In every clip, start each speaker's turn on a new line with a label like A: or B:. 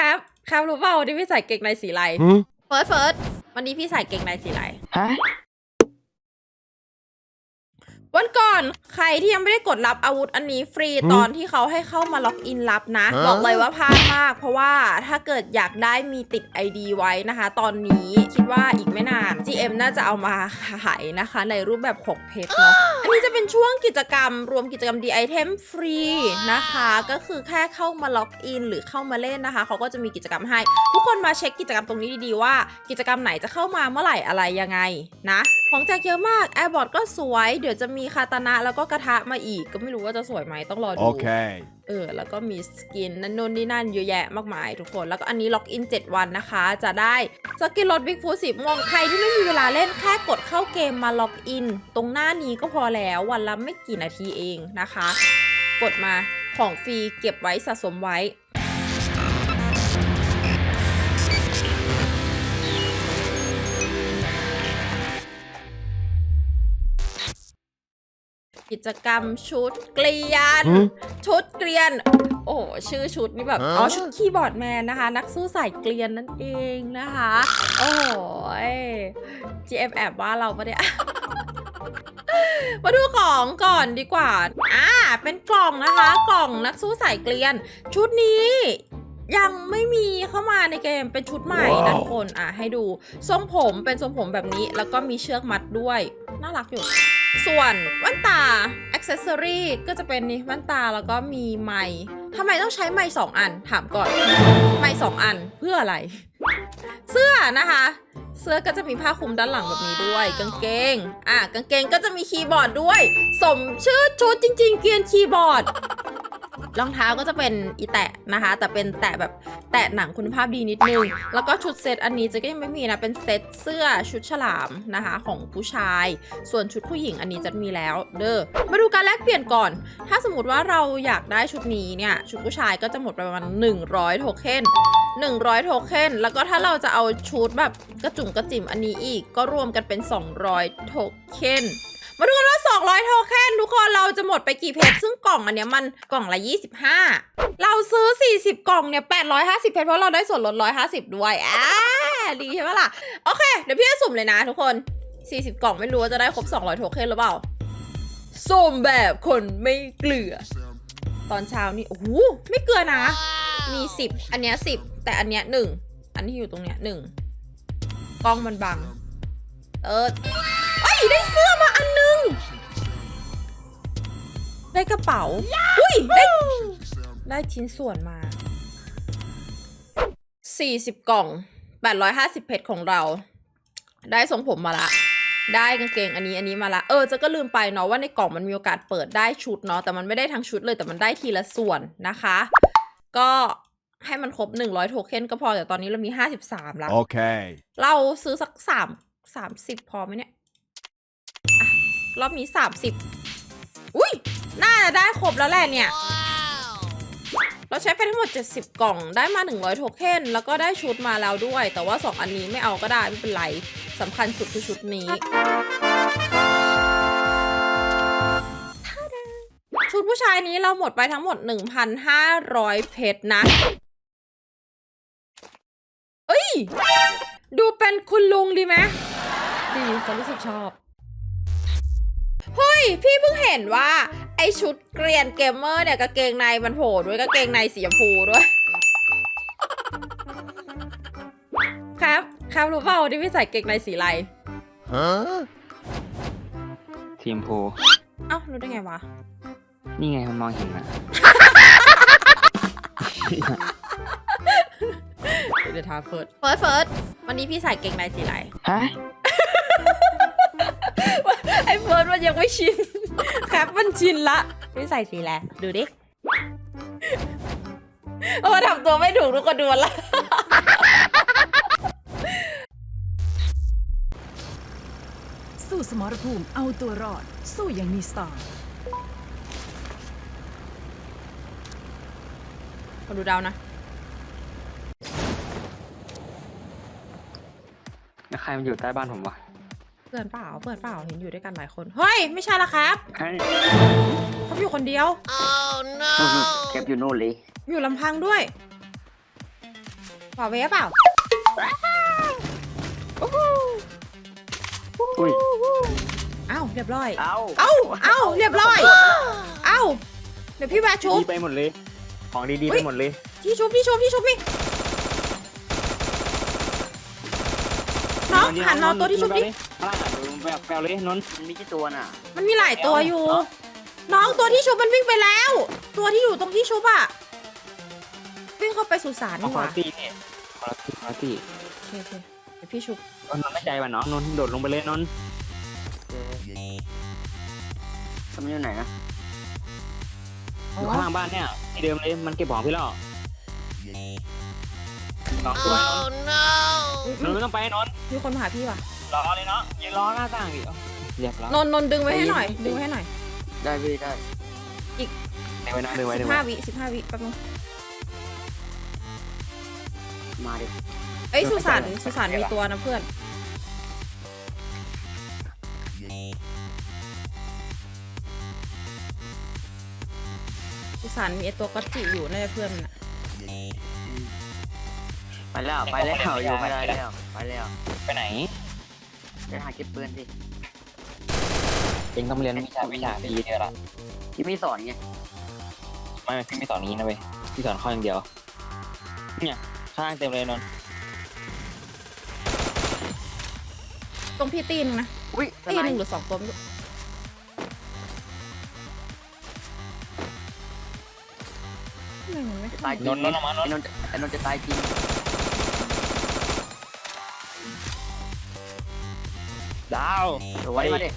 A: ครับ ครับรู้เปล่าวันนี้พี่ใส่เกงในสีอะไร
B: Huh?
A: เฟิร์สเฟิร์สวันนี้พี่ใส่เกงในสีอะไร
C: ฮะ
A: วันก่อนใครที่ยังไม่ได้กดรับอาวุธอันนี้ฟรี
B: หืม
A: ตอนที่เขาให้เข้ามาล็อกอินรับนะ
B: ฮะ
A: บอกเลยว่าพลาดมาก เพราะว่าถ้าเกิดอยากได้มีติด ID ไว้นะคะ ตอนนี้คิดว่าอีกไม่นาน GM น่าจะเอามาขายนะคะ ในรูปแบบของเพชรเนาะอันนี้จะเป็นช่วงกิจกรรม รวมกิจกรรม D item ฟรีนะคะ ก็คือแค่เข้ามาล็อกอินหรือเข้ามาเล่นนะคะเขาก็จะมีกิจกรรมให้ ทุกคนมาเช็คกิจกรรมตรงนี้ดีๆว่า กิจกรรมไหนจะเข้ามาเมื่อไหร่อะไรยังไงนะ ของแจกเยอะมากแอร์บอร์ดก็สวย เดี๋ยวจะมีคาตานะแล้วก็กระทะมาอีก ก็ไม่รู้ว่าจะสวยไหมต้องรอดู
B: Okay.
A: เออ แล้วก็มีสกินนั่นนู่นนี่นั่นเยอะแยะมากมายทุกคน แล้วก็อันนี้ล็อกอิน 7 วันนะคะ จะได้สกินรถบิ๊กฟูสิบมองใครที่ไม่มีเวลาเล่นแค่กดเข้าเกมมาล็อกอิน ตรงหน้านี้ก็พอแล้ววันละไม่กี่นาทีเองนะคะ กดมาของฟรีเก็บไว้สะสมไว้ กิจกรรมชุดเกลียน
B: หืม
A: ชุดเกลียน โอ้โหชื่อชุดนี่แบบ
B: ฮะ
A: อ๋อชุดคีย์บอร์ดแมนนะคะ นักสู้สายเกลียนนั่นเองนะคะ โอ้โหย GM แอบว่าเราปะเนี่ยมาดูของก่อนดีกว่า อ่า เป็นกล่องนะคะ กล่องนักสู้สายเกลียน ชุดนี้ยังไม่มีเข้ามาในเกมเป็นชุดใหม่นะ
B: ว้าว
A: ทุกคน อะให้ดู ทรงผมเป็นทรงผมแบบนี้ แล้วก็มีเชือกมัดด้วย น่ารักอยู่ ส่วนแว่นตาอ c เซ s ซอรีก็จะเป็นนี่แว่นตาแล้วก็มีไม้ทำไมต้องใช้ไม้สองอัน ถามก่อน ไม้สองอันเพื่ออะไร เสื้อนะคะ เสื้อก็จะมีผ้าคลุมด้านหลังแบบนี้ด้วย กางเกง อะกางเกงก็จะมีคีย์บอร์ดด้วย สมชื่อชุดจริง ๆ เกียนคีย์บอร์ด รองเท้าก็จะเป็นอีแตะนะคะ แต่เป็นแตะแบบแตะหนังคุณภาพดีนิดนึง แล้วก็ชุดเซตอันนี้จะก็ยังไม่มีนะ เป็นเซตเสื้อชุดฉลามนะคะ ของผู้ชาย ส่วนชุดผู้หญิงอันนี้จะมีแล้ว เด้อ มาดูการแลกเปลี่ยนก่อน ถ้าสมมติว่าเราอยากได้ชุดนี้เนี่ย ชุดผู้ชายก็จะหมดปประมาณ 100 โทเค็น100 โทเค็น แล้วก็ถ้าเราจะเอาชุดแบบกระจุ่มกระจิ๋มอันนี้อีก ก็รวมกันเป็น 200 โทเค็น มาดูกันว่า200โทเค็นทุกคนเราจะหมดไปกี่เพชรซึ่งกล่องอันเนี้ยมันกล่องละ 25 เราซื้อ 40 กล่องเนี่ย850 เพชรเพราะเราได้ส่วนลด 150 ด้วยอ่าดีใช่ไหมล่ะ โอเค เดี๋ยวพี่จะสุ่มเลยนะทุกคน 40 กล่องไม่รู้ว่าจะได้ครบ 200โทเค็นหรือเปล่าสุ่มแบบคนไม่เกลือ ตอนเช้านี่โอ้โหไม่เกลือนะ มี 10 อันเนี้ย10 แต่อันเนี้ยหนึ่งอันที่อยู่ตรงเนี้ยหนึ่งกล้องมันบังเออเอ้ยได้เสื้อม ได้กระเป๋า อุ้ย ได้ ได้ชิ้นส่วนมา 40 กล่อง 850 เพชรของเรา ได้ทรงผมมาละ ได้กางเกงอันนี้อันนี้มาละ เออเจะก็ลืมไปเนาะว่าในกล่องมันมีโอกาสเปิดได้ชุดเนาะ แต่มันไม่ได้ทั้งชุดเลย แต่มันได้ทีละส่วนนะคะ ก็ให้มันครบ 100 โทเค็นก็พอ แต่ตอนนี้เรามี 53ละ
B: Okay.
A: เราซื้อสักสามสามสิบพอไหมเนี่ยอะ รอบนี้สามสิบอุ้ยน่าจะได้ครบแล้วแหละเนี่ย เราใช้ไปทั้งหมด 70 กล่องได้มา 100 โทเค็นแล้วก็ได้ชุดมาแล้วด้วย แต่ว่า 2 อันนี้ไม่เอาก็ได้ ไม่เป็นไรสำคัญสุดคือชุดนี้ท่าดาชุดผู้ชายนี้เราหมดไปทั้งหมด 1,500 เพชรนะเอ้ย ดูเป็นคุณลุงดีไหมดีจะรู้สึกชอบเฮ้ย พี่เพิ่งเห็นว่า ไอชุดเกรียนเกมเมอร์เนี่ยกางเกงในมันโผล่ด้วยกางเกงในสีชมพูด้วย ครับ ครับรู้เปล่าที่พี่ใส่เกงในสีอะไร
B: Huh?
C: ทีมโพ
A: เอ้ารู้ได้ไงวะ
C: นี่ไงมันมองเห็นนะ
A: เดี๋ยวทาเฟิร์สเฟิร์สเฟิร์สวันนี้พี่ใส่เกงในสีอะไร
C: ฮะ
A: มันยังไม่ชิน แครับมันชินละพี่ใส่สีอะไรดูดิโอ้ทำตัวไม่ถูกทุกคนดูมันละ
D: สู้สมรภูมิเอาตัวรอด สู้อย่างมีสไตล์
A: มาดูดาวนะ
C: แล้วใครมันอยู่ใต้บ้านผมวะ
A: เพื่อนเปล่าเพื่อนเปล่าเห็นอยู่ด้วยกันหลายคนเฮ้ยไม่ใช่ละครับ
C: เฮ้ย
A: เขาอยู่คนเดียว
C: เก็บอยู่โน่นเลย
A: อยู่ลำพังด้วยขอเวฟเปล่า
C: อุ้ย
A: เอ้าเรียบร้อย
B: เอา
A: เอ้าเอ้าเรียบร้อย เอ้าเดี๋ยวพี่แวะชุบ
C: ดีไปหมดเลย ของดีๆ
A: เฮ้
C: ไป
A: ย
C: หมดเลย
A: ที่ชุบที่ชุบที่ชุบนี่น้องหันนอนตัวที่ชุบดิ
C: ข้างล่างอะดูแบบแปลเลยนนท์
B: มันมีกี่ตัวน่ะ
A: มันมีหลายตัวอยู่ น้องตัวที่ชุบมันวิ่งไปแล้ว ตัวที่อยู่ตรงที่ชุบอะวิ่งเข้าไปสุสาน
C: เอา
A: นี่
C: ค
A: ห
C: อ
A: ว่า
C: ร์ตี้เนี่ยคอร์ตี้คอร์ตี้
A: โอเคโอเคเดี๋ยวพี่ชุบ
C: นนท์ไม่ใจว่ะเนาะนนท์โดดลงไปเลยนนท์
B: ทำอยู่ไหนนะ
C: อยู่ข้างล่างบ้านเนี่ยที่เดิมเลยมันเก็บของพี่แล้วสองตัวนนท์นนท์ไม่ต้องไปนนท์
A: มีคนมาหาพี่ว่ะ
C: รอเลยเนาะยืนรอหน้าต่างดิเอาเรียบร้อย
A: นนท์นนท์ดึงไว้ให้หน่อย ดึงไว้ให้หน่อย
B: ได้พี่ได้
C: เดี๋ยวไว้นะเดี๋ยวไว้
A: สิ
C: เดี๋ย
A: บ
C: วไว้
A: ห้าวิสิบห้าวิแป๊บนึง
B: มาดิ
A: เอ้ย สุสานสุสานมีตัวนะเพื่อน สุสานมีไอตัวกัจจิอยู่ในะเพื่อนมันอะ
B: ไปแล้วไปแล้วอยู่ไม่ได้แล้วไปแล้ว
C: ไปไหน
B: ไปหาเก็บปืนสิ
C: เองต้องเรียนวิชาวิชาพีเดียวละ
B: ที่ไม่สอนไง
C: ไม่พี่ไม่สอนนี้นะเว้ยพี่สอนข้ออย่างเดียว เนี่ยข้างล่างเต็มเลยนนท์
A: ตรงพี่ตีนงนะ
B: อุ้ย
A: ตีหนึ่งหรือสองตัวไม่รู้ทำไมมันไม่
B: จะ
A: ขึ้น
B: ตายจริง
C: นนท์นนท์ออกมาน
B: ไอ้
C: น
B: น
C: ท์
B: นท์จะไอ้นนท์จะตายจริง
C: ดาว
B: สวยมาดิ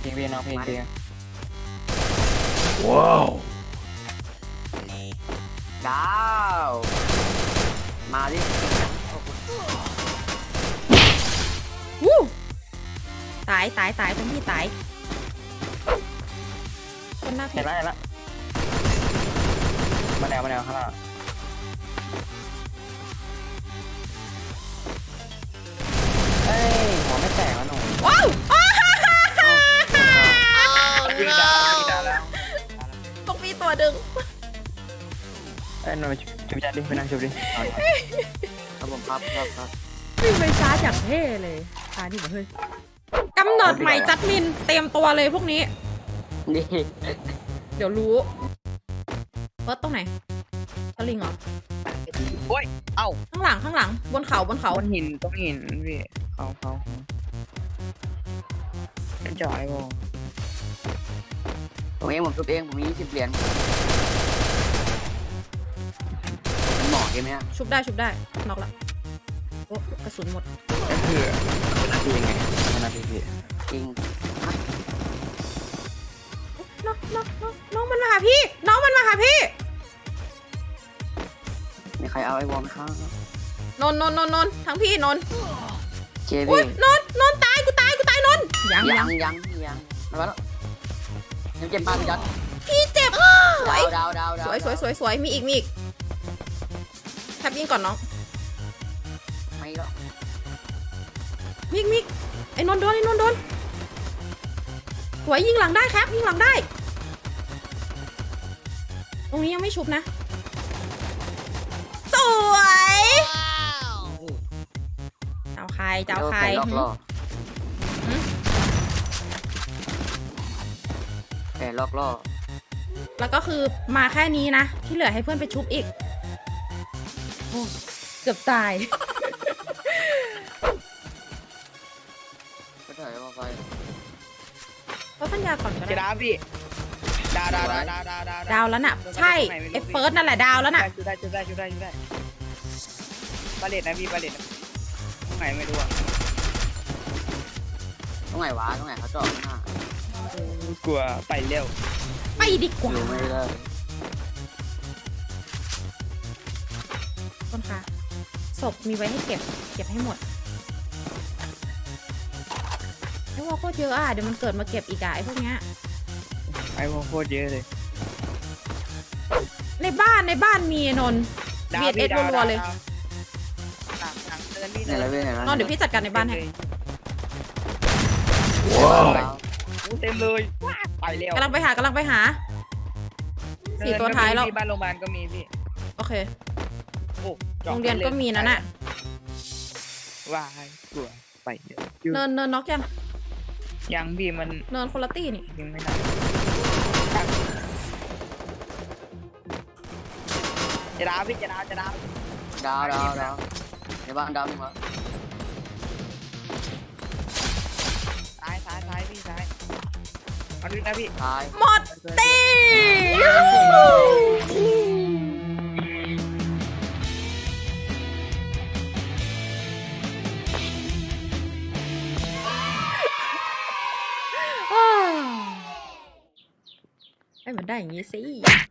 C: เพลงเพลงน้องเพลงเพลง
B: ดาวมาดิ
A: วู้ตายตายตายตรงพี่ตายคนหน้า
C: เห็
A: พี่
C: นแล้วเห็นแล้วมาแนวมาแนวข้างล่า อ้ยหัวไม่แตกแล้วหนู
A: ว้าวอ้าฮ่าฮ่าฮ่า
C: พี่ดาวพี่ดาแล้ว
A: ตรงพี่ตัวดึง
C: เอ้ยนนท์ชุบจัดดิไปนั่งชุบดิเอาดิ
B: ครับผมครับครับครับ
A: วิ่งไปช้าจากเท่เลยช้าดิเฮ้ยกำหนดใหม่จัดมินเตรียมตัวเลยพวกนี้
B: นี่
A: เดี๋ยวรู้เฟิร์สตรงไหนตะลิงเหรอ
E: โอ้ยเอ้า
A: ข้างหลังข้างหลังบนเขาบนเขา
E: ต้นหินต้นหินพี่ เขาเขาเป็นจ่อยบอ
B: ผมเองผมทุบเองผมมี20เหรียญมันเหมาะใช่ไหมฮะ
A: ชุบได้ชุบได้น็อกละโอ้กระสุนหมด
E: ก็คือ
C: เป็นนาทียังไงเป็นนาทีพี่
B: จริง
A: น้องน้องน้องน้องมันมาหาพี่ น้องมันมาหาพี่
B: มีใครเอาไอ้วอลไหมครับ
A: นนท์นนท์นนท์นนท์ทั้งพี่นนท์
B: เจ
A: อุ้
B: พี่
A: ยนนท์นนท์ตายกูตายกูตายนนท์ยัง
B: ยั
A: ยัง
B: งยังยังมาแล้วยังเจ็บบ้านยัด
A: พี่เจ็บสว
B: ดาวยดาวดาวดาว
A: สวยสวยสวยสวยมีอีกมีอีกแทบยิงก่อนน้อง
B: ไม่ก็
A: มีอีกมีอีกไอ้นนท์โดนไอ้นนท์โดนสวยยิงหลังได้ครับยิงหลังได้ ตรงนี้ยังไม่ชุบนะ จ้าใครเจ้าใคร
B: ลอก
A: หึ
B: ล่อ
A: หึ
B: แผลลอกล่อ
A: แล้วก็คือมาแค่นี้นะ ที่เหลือให้เพื่อนไปชุบอีกโอ้เกือบตาย
B: ก็ถอยมาไฟ
A: ก็พันยาก่อนก็
E: จะ
A: ได้
E: ดาวพี่ดาวดาวดาวดาวดาวดาว
A: ดาวแล้วน่ะ ใช่ไอ้เฟิร์สนั่นแหละดาวแล้วน่ะ
E: ชุดได้ชุดได้ชุดได้ชุดได้บาเลตนะพี่บาเลตตรง ไหนไม่รู้อะ
B: ตรงไหนวะตรงไหนเขาเจาะข้างหน้าก
E: ลัวไปเร็ว
A: ไปดีกว่า
B: อยู่ไม่ได้
A: คนค่ะศพมีไว้ให้เก็บ เก็บให้หมดไอ้วอลโคตรเยอะอะเดี๋ยวมันเกิดมาเก็บอีกอะไอ้พวกเนี้ย
E: ไอ้พวกโคตรเยอะเลย
A: ในบ้านในบ้านมีไอ้นนท์
E: ดาว
A: BSS
E: พี่ดาว
A: รัวๆเลย
E: ดาวห ลังหลังเตือนพี่
B: ไหนละเว้ยไหนละ
A: นอนเดี๋ยวพี่จัดการในบ้านให้
B: ว้าว
E: อู้เต็มเลยว้าไปเร็ว
A: กำลังไปหากำลังไปหา สี่ตัวท้ายแล้ว
E: ที่บ้านโรงพยาบาลก็มีพี่
A: โอเค
E: โอ้จาะ
A: โรงเรียนก็มีนะน่ะ
E: ว้ายกลัวไปเดี๋ยว
A: เนินเนินน็อกยัง
E: ยังพี่มัน
A: เนินคนละตี้นี่
E: ยิงไม่ได้จะดาวพี่จะดาวจะดาว
B: ดาวดาวดาว ในบ้านดาวหนึ่งวะ
E: ซ้ายซ้ายซ้ายพี่ซ้ายเอาดึงนะพี่
B: ตาย
A: หมดตี้ให้มันได้อย่างนี้สิ